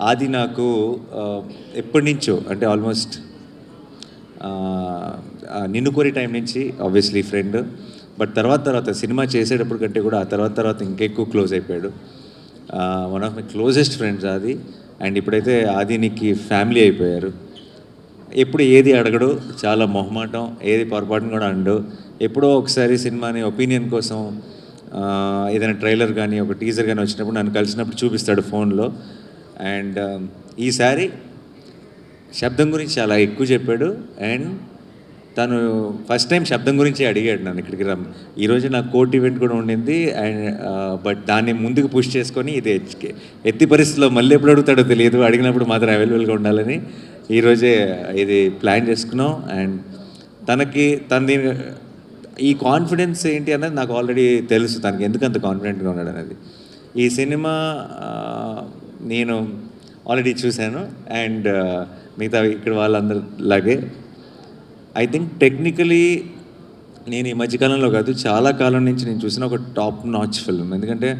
అది నాకు ఎప్పటి నుంచో అంటే ఆల్మోస్ట్ నిన్ను కోరి టైం నుంచి ఆబ్వియస్లీ ఫ్రెండ్ బట్ తర్వాత తర్వాత సినిమా చేసేటప్పుడు కంటే కూడా ఆ తర్వాత తర్వాత ఇంకెక్కువ క్లోజ్ అయిపోయాడు. One of my closest friends అది అండ్ ఇప్పుడైతే ఆదినికి ఫ్యామిలీ అయిపోయారు. ఎప్పుడు ఏది అడగడు చాలా మొహమాటం ఏది పొరపాటును కూడా అండు ఎప్పుడో ఒకసారి సినిమాని ఒపీనియన్ కోసం ఏదైనా ట్రైలర్ కానీ ఒక టీజర్ కానీ వచ్చినప్పుడు నన్ను కలిసినప్పుడు చూపిస్తాడు ఫోన్లో అండ్ um, ఈసారి శబ్దం గురించి చాలా ఎక్కువ చెప్పాడు. అండ్ తను ఫస్ట్ టైం శబ్దం గురించి అడిగాడు నన్ను ఇక్కడికి రమ్ ఈరోజు నాకు కోర్ట్ ఈవెంట్ కూడా ఉండింది. అండ్ uh, బట్ దాన్ని ముందుకు పుష్ చేసుకొని ఇది ఎచ్- ఎత్తి పరిస్థితిలో మళ్ళీ ఎప్పుడు అడుగుతాడో తెలియదు. అడిగినప్పుడు మాత్రం అవైలబుల్గా ఉండాలని ఈరోజే ఇది ప్లాన్ చేసుకున్నాం. అండ్ తనకి తన దీని ఈ కాన్ఫిడెన్స్ ఏంటి అనేది నాకు ఆల్రెడీ తెలుసు. తనకి ఎందుకు అంత కాన్ఫిడెంట్గా ఉన్నాడు అనేది. ఈ సినిమా నేను ఆల్రెడీ చూశాను అండ్ uh, మిగతా ఇక్కడ వాళ్ళందరిలాగే. ఐ థింక్ టెక్నికలీ నేను ఈ మధ్యకాలంలో కాదు చాలా కాలం నుంచి నేను చూసిన ఒక టాప్ నాచ్ ఫిల్మ్ ఎందుకంటే